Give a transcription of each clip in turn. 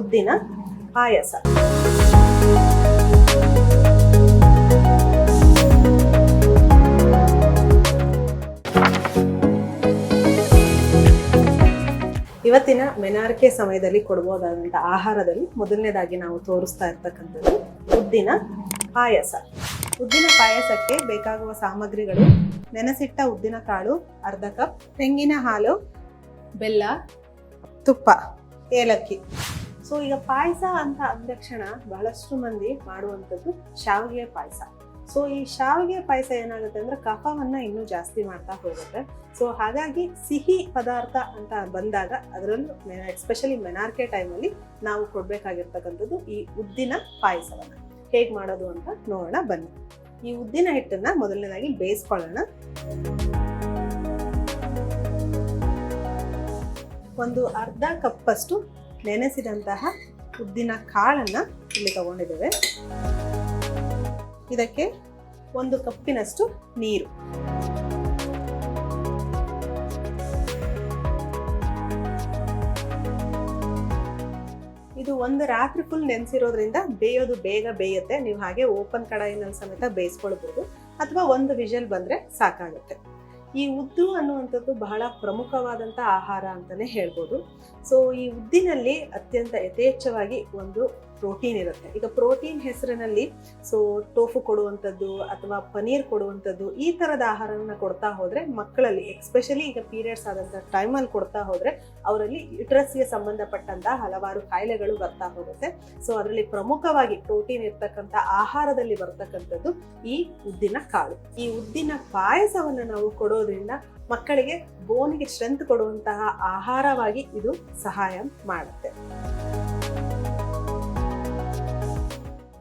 ಉದ್ದಿನ ಪಾಯಸ. ಇವತ್ತಿನ ಮೆನಾರಿಕೆ ಸಮಯದಲ್ಲಿ ಕೊಡಬಹುದಾದಂಥ ಆಹಾರದಲ್ಲಿ ಮೊದಲನೇದಾಗಿ ನಾವು ತೋರಿಸ್ತಾ ಇರ್ತಕ್ಕಂಥದ್ದು ಉದ್ದಿನ ಪಾಯಸ. ಉದ್ದಿನ ಪಾಯಸಕ್ಕೆ ಬೇಕಾಗುವ ಸಾಮಗ್ರಿಗಳು ನೆನೆಸಿಟ್ಟ ಉದ್ದಿನ ಕಾಳು, ಅರ್ಧ ಕಪ್, ತೆಂಗಿನ ಹಾಲು, ಬೆಲ್ಲ, ತುಪ್ಪ, ಏಲಕ್ಕಿ. ಸೊ ಈಗ ಪಾಯಸ ಅಂತ ಅಂದಕ್ಷಣ ಬಹಳಷ್ಟು ಮಂದಿ ಮಾಡುವಂಥದ್ದು ಶಾವಿಗೆ ಪಾಯಸ. ಸೊ ಈ ಶಾವಿಗೆ ಪಾಯಸ ಏನಾಗುತ್ತೆ ಅಂದ್ರೆ ಕಫವನ್ನ ಇನ್ನೂ ಜಾಸ್ತಿ ಮಾಡ್ತಾ ಹೋಗುತ್ತೆ. ಸೊ ಹಾಗಾಗಿ ಸಿಹಿ ಪದಾರ್ಥ ಅಂತ ಬಂದಾಗ ಅದರಲ್ಲೂ ಎಸ್ಪೆಷಲಿ ಮೆನಾರ್ಕೆ ಟೈಮಲ್ಲಿ ನಾವು ಕೊಡ್ಬೇಕಾಗಿರ್ತಕ್ಕಂಥದ್ದು ಈ ಉದ್ದಿನ ಪಾಯಸವನ್ನ. ಹೇಗೆ ಮಾಡೋದು ಅಂತ ನೋಡೋಣ, ಬನ್ನಿ. ಈ ಉದ್ದಿನ ಹಿಟ್ಟನ್ನ ಮೊದಲನೇದಾಗಿ ಬೇಯಿಸ್ಕೊಳ್ಳೋಣ. ಒಂದು ಅರ್ಧ ಕಪ್ಪಷ್ಟು ನೆನೆಸಿದಂತಹ ಉದ್ದಿನ ಕಾಳನ್ನು ಇಲ್ಲಿ ತಗೊಂಡಿದ್ದೇವೆ. ಇದಕ್ಕೆ ಒಂದು ಕಪ್ಪಿನಷ್ಟು ನೀರು. ಇದು ಒಂದು ರಾತ್ರಿ ಫುಲ್ ನೆನೆಸಿರೋದ್ರಿಂದ ಬೇಯೋದು ಬೇಗ ಬೇಯುತ್ತೆ. ನೀವು ಹಾಗೆ ಓಪನ್ ಕಡಾಯಿನಲ್ಲಿ ಸಮೇತ ಬೇಯಿಸ್ಕೊಳ್ಬೋದು. ಅಥವಾ ಒಂದು ವಿಷಲ್ ಬಂದರೆ ಸಾಕಾಗುತ್ತೆ. ಈ ಉದ್ದು ಅನ್ನುವಂಥದ್ದು ಬಹಳ ಪ್ರಮುಖವಾದಂಥ ಆಹಾರ ಅಂತಲೇ ಹೇಳ್ಬೋದು. ಸೊ ಈ ಉದ್ದಿನಲ್ಲಿ ಅತ್ಯಂತ ಯಥೇಚ್ಛವಾಗಿ ಒಂದು ಪ್ರೋಟೀನ್ ಇರುತ್ತೆ. ಈಗ ಪ್ರೋಟೀನ್ ಹೆಸರಿನಲ್ಲಿ ಸೊ ಟೋಫು ಕೊಡುವಂಥದ್ದು ಅಥವಾ ಪನೀರ್ ಕೊಡುವಂಥದ್ದು ಈ ಥರದ ಆಹಾರವನ್ನು ಕೊಡ್ತಾ ಹೋದರೆ ಮಕ್ಕಳಲ್ಲಿ ಎಕ್ಸ್ಪೆಷಲಿ ಈಗ ಪೀರಿಯಡ್ಸ್ ಆದಂಥ ಟೈಮಲ್ಲಿ ಕೊಡ್ತಾ ಹೋದರೆ ಅವರಲ್ಲಿ ಯುಟ್ರಸ್ಗೆ ಸಂಬಂಧಪಟ್ಟಂತ ಹಲವಾರು ಕಾಯಿಲೆಗಳು ಬರ್ತಾ ಹೋಗುತ್ತೆ. ಸೊ ಅದರಲ್ಲಿ ಪ್ರಮುಖವಾಗಿ ಪ್ರೋಟೀನ್ ಇರ್ತಕ್ಕಂಥ ಆಹಾರದಲ್ಲಿ ಬರ್ತಕ್ಕಂಥದ್ದು ಈ ಉದ್ದಿನ ಕಾಳು. ಈ ಉದ್ದಿನ ಪಾಯಸವನ್ನು ನಾವು ಕೊಡೋದ್ರಿಂದ ಮಕ್ಕಳಿಗೆ ಬೋನಿಗೆ ಸ್ಟ್ರೆಂತ್ ಕೊಡುವಂತಹ ಆಹಾರವಾಗಿ ಇದು ಸಹಾಯ ಮಾಡುತ್ತೆ.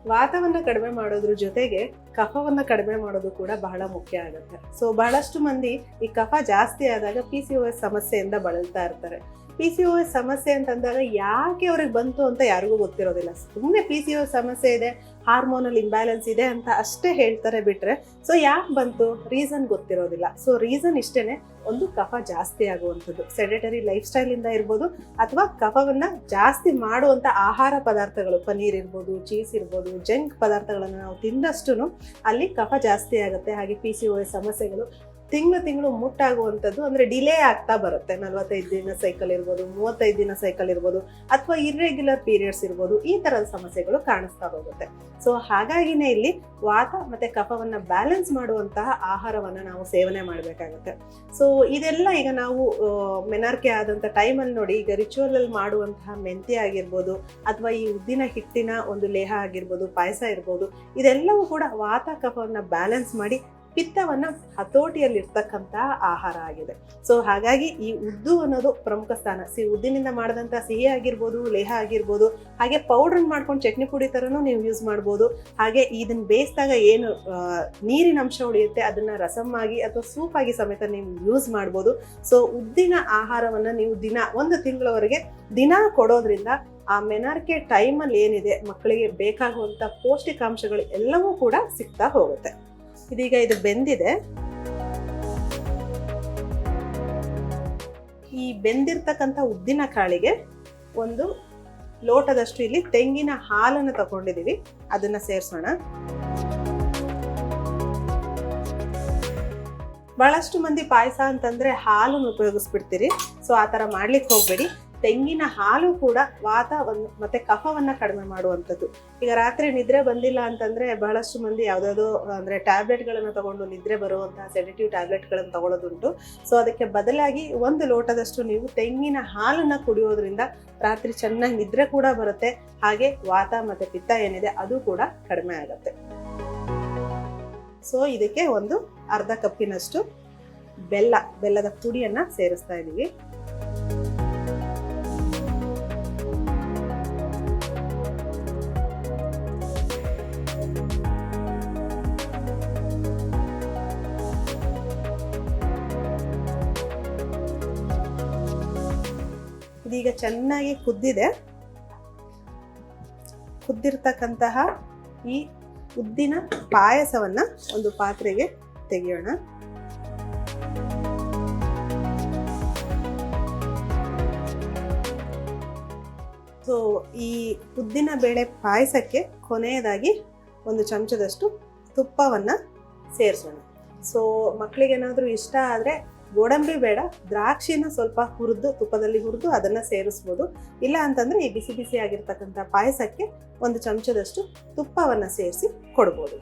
ವಾತವನ್ನ ಕಡಿಮೆ ಮಾಡೋದ್ರ ಜೊತೆಗೆ ಕಫವನ್ನ ಕಡಿಮೆ ಮಾಡೋದು ಕೂಡ ಬಹಳ ಮುಖ್ಯ ಆಗುತ್ತೆ. ಸೊ ಬಹಳಷ್ಟು ಮಂದಿ ಈ ಕಫ ಜಾಸ್ತಿ ಆದಾಗ ಪಿ ಸಿ ಓ ಎಸ್ ಸಮಸ್ಯೆಯಿಂದ ಬಳಲ್ತಾ ಇರ್ತಾರೆ. ಪಿ ಸಿ ಓ ಎಸ್ ಸಮಸ್ಯೆ ಅಂತಂದಾಗ ಯಾಕೆ ಅವ್ರಿಗೆ ಬಂತು ಅಂತ ಯಾರಿಗೂ ಗೊತ್ತಿರೋದಿಲ್ಲ. ಸುಮ್ಮನೆ ಪಿ ಸಿ ಒ ಸಮಸ್ಯೆ ಇದೆ ಹಾರ್ಮೋನಲ್ ಇಂಬ್ಯಾಲೆನ್ಸ್ ಇದೆ ಅಂತ ಅಷ್ಟೇ ಹೇಳ್ತಾರೆ ಬಿಟ್ರೆ ಸೊ ಯಾಕೆ ಬಂತು? ರೀಸನ್ ಗೊತ್ತಿರೋದಿಲ್ಲ. ಸೊ ರೀಸನ್ ಇಷ್ಟೇನೆ, ಒಂದು ಕಫ ಜಾಸ್ತಿ ಆಗುವಂಥದ್ದು. ಸೆಡೆಟರಿ ಲೈಫ್ ಸ್ಟೈಲ್ ಇಂದ ಇರ್ಬೋದು, ಅಥವಾ ಕಫವನ್ನ ಜಾಸ್ತಿ ಮಾಡುವಂತ ಆಹಾರ ಪದಾರ್ಥಗಳು, ಪನ್ನೀರ್ ಇರ್ಬೋದು ಚೀಸ್ ಇರ್ಬೋದು ಜಂಕ್ ಪದಾರ್ಥಗಳನ್ನು ನಾವು ತಿಂದಷ್ಟು ಅಲ್ಲಿ ಕಫ ಜಾಸ್ತಿ ಆಗುತ್ತೆ ಹಾಗೆ ಪಿ ಸಿ ಓ ಸಮಸ್ಯೆಗಳು ತಿಂಗಳು ತಿಂಗಳು ಮುಟ್ಟಾಗುವಂಥದ್ದು ಅಂದರೆ ಡಿಲೇ ಆಗ್ತಾ ಬರುತ್ತೆ. ನಲವತ್ತೈದು ದಿನ ಸೈಕಲ್ ಇರ್ಬೋದು, ಮೂವತ್ತೈದು ದಿನ ಸೈಕಲ್ ಇರ್ಬೋದು, ಅಥವಾ ಇರ್ರೆಗ್ಯುಲರ್ ಪೀರಿಯಡ್ಸ್ ಇರ್ಬೋದು, ಈ ಥರದ ಸಮಸ್ಯೆಗಳು ಕಾಣಿಸ್ತಾ ಹೋಗುತ್ತೆ. ಸೊ ಹಾಗಾಗಿನೇ ಇಲ್ಲಿ ವಾತ ಮತ್ತು ಕಫವನ್ನು ಬ್ಯಾಲೆನ್ಸ್ ಮಾಡುವಂತಹ ಆಹಾರವನ್ನು ನಾವು ಸೇವನೆ ಮಾಡಬೇಕಾಗುತ್ತೆ. ಸೊ ಇದೆಲ್ಲ ಈಗ ನಾವು ಮೆನಾರ್ಕೆ ಆದಂಥ ಟೈಮಲ್ಲಿ ನೋಡಿ ಈಗ ರಿಚುವಲಲ್ಲಿ ಮಾಡುವಂತಹ ಮೆಂತ್ಯ ಆಗಿರ್ಬೋದು, ಅಥವಾ ಈ ಉದ್ದಿನ ಹಿಟ್ಟಿನ ಒಂದು ಲೇಹ ಆಗಿರ್ಬೋದು, ಪಾಯಸ ಇರ್ಬೋದು, ಇದೆಲ್ಲವೂ ಕೂಡ ವಾತ ಕಫವನ್ನು ಬ್ಯಾಲೆನ್ಸ್ ಮಾಡಿ ಪಿತ್ತವನ್ನ ಹತೋಟಿಯಲ್ಲಿರ್ತಕ್ಕಂಥ ಆಹಾರ ಆಗಿದೆ. ಸೊ ಹಾಗಾಗಿ ಈ ಉದ್ದು ಅನ್ನೋದು ಪ್ರಮುಖ ಸ್ಥಾನ. ಸಿ ಉದ್ದಿನಿಂದ ಮಾಡಿದಂಥ ಸಿಹಿ ಆಗಿರ್ಬೋದು, ಲೇಹ ಆಗಿರ್ಬೋದು, ಹಾಗೆ ಪೌಡ್ರ್ ಮಾಡ್ಕೊಂಡು ಚಟ್ನಿ ಪುಡಿ ಥರನೂ ನೀವು ಯೂಸ್ ಮಾಡ್ಬೋದು. ಹಾಗೆ ಇದನ್ನ ಬೇಯಿಸಿದಾಗ ಏನು ನೀರಿನ ಅಂಶ ಉಳಿಯುತ್ತೆ, ಅದನ್ನ ರಸಮ್ ಆಗಿ ಅಥವಾ ಸೂಪ್ ಆಗಿ ಸಮೇತ ನೀವು ಯೂಸ್ ಮಾಡ್ಬೋದು. ಸೊ ಉದ್ದಿನ ಆಹಾರವನ್ನ ನೀವು ದಿನ, ಒಂದು ತಿಂಗಳವರೆಗೆ ದಿನ ಕೊಡೋದ್ರಿಂದ ಆ ಮೆನಾರ್ಕೆ ಟೈಮಲ್ಲಿ ಏನಿದೆ, ಮಕ್ಕಳಿಗೆ ಬೇಕಾಗುವಂಥ ಪೌಷ್ಟಿಕಾಂಶಗಳು ಎಲ್ಲವೂ ಕೂಡ ಸಿಗ್ತಾ ಹೋಗುತ್ತೆ. ಇದೀಗ ಇದು ಬೆಂದಿದೆ. ಈ ಬೆಂದಿರ್ತಕ್ಕಂಥ ಉದ್ದಿನ ಕಾಳಿಗೆ ಒಂದು ಲೋಟದಷ್ಟು ಇಲ್ಲಿ ತೆಂಗಿನ ಹಾಲನ್ನು ತಗೊಂಡಿದೀವಿ ಅದನ್ನ ಸೇರಿಸೋಣ. ಬಹಳಷ್ಟು ಮಂದಿ ಪಾಯಸ ಅಂತಂದ್ರೆ ಹಾಲನ್ನು ಉಪಯೋಗಿಸ್ಬಿಡ್ತೀರಿ. ಸೊ ಆ ಥರ ಮಾಡ್ಲಿಕ್ಕೆ ಹೋಗ್ಬೇಡಿ. ತೆಂಗಿನ ಹಾಲು ಕೂಡ ವಾತವನ್ನು ಮತ್ತೆ ಕಫವನ್ನ ಕಡಿಮೆ ಮಾಡುವಂಥದ್ದು. ಈಗ ರಾತ್ರಿ ನಿದ್ರೆ ಬಂದಿಲ್ಲ ಅಂತಂದ್ರೆ ಬಹಳಷ್ಟು ಮಂದಿ ಯಾವ್ದಾದ್ರು, ಅಂದ್ರೆ ಟ್ಯಾಬ್ಲೆಟ್ಗಳನ್ನು ತಗೊಂಡು ನಿದ್ರೆ ಬರುವಂತಹ ಸೆಡೆಟಿವ್ ಟ್ಯಾಬ್ಲೆಟ್ಗಳನ್ನು ತಗೊಳ್ಳೋದುಂಟು ಸೊ ಅದಕ್ಕೆ ಬದಲಾಗಿ ಒಂದು ಲೋಟದಷ್ಟು ನೀವು ತೆಂಗಿನ ಹಾಲನ್ನ ಕುಡಿಯೋದ್ರಿಂದ ರಾತ್ರಿ ಚೆನ್ನಾಗಿ ನಿದ್ರೆ ಕೂಡ ಬರುತ್ತೆ. ಹಾಗೆ ವಾತ ಮತ್ತೆ ಪಿತ್ತ ಏನಿದೆ ಅದು ಕೂಡ ಕಡಿಮೆ ಆಗುತ್ತೆ. ಸೊ ಇದಕ್ಕೆ ಒಂದು ಅರ್ಧ ಕಪ್ಪಿನಷ್ಟು ಬೆಲ್ಲ, ಬೆಲ್ಲದ ಪುಡಿಯನ್ನ ಸೇರಿಸ್ತಾ ಇದ್ದೀವಿ ಇದೀಗ ಚೆನ್ನಾಗಿ ಕುದ್ದಿದೆ. ಕುದ್ದಿರ್ತಕ್ಕಂತಹ ಈ ಉದ್ದಿನ ಪಾಯಸವನ್ನ ಒಂದು ಪಾತ್ರೆಗೆ ತೆಗೆಯೋಣ. ಸೊ ಈ ಉದ್ದಿನ ಬೇಳೆ ಪಾಯಸಕ್ಕೆ ಕೊನೆಯದಾಗಿ ಒಂದು ಚಮಚದಷ್ಟು ತುಪ್ಪವನ್ನು ಸೇರಿಸೋಣ. ಸೊ ಮಕ್ಕಳಿಗೇನಾದರೂ ಇಷ್ಟ ಆದರೆ ಗೋಡಂಬಿ ಬೇಡ, ದ್ರಾಕ್ಷಿನ ಸ್ವಲ್ಪ ಹುರಿದು, ತುಪ್ಪದಲ್ಲಿ ಹುರಿದು ಅದನ್ನು ಸೇರಿಸ್ಬೋದು. ಇಲ್ಲ ಅಂತಂದ್ರೆ ಈ ಬಿಸಿ ಬಿಸಿ ಆಗಿರ್ತಕ್ಕಂಥ ಪಾಯಸಕ್ಕೆ ಒಂದು ಚಮಚದಷ್ಟು ತುಪ್ಪವನ್ನು ಸೇರಿಸಿ ಕೊಡ್ಬೋದು.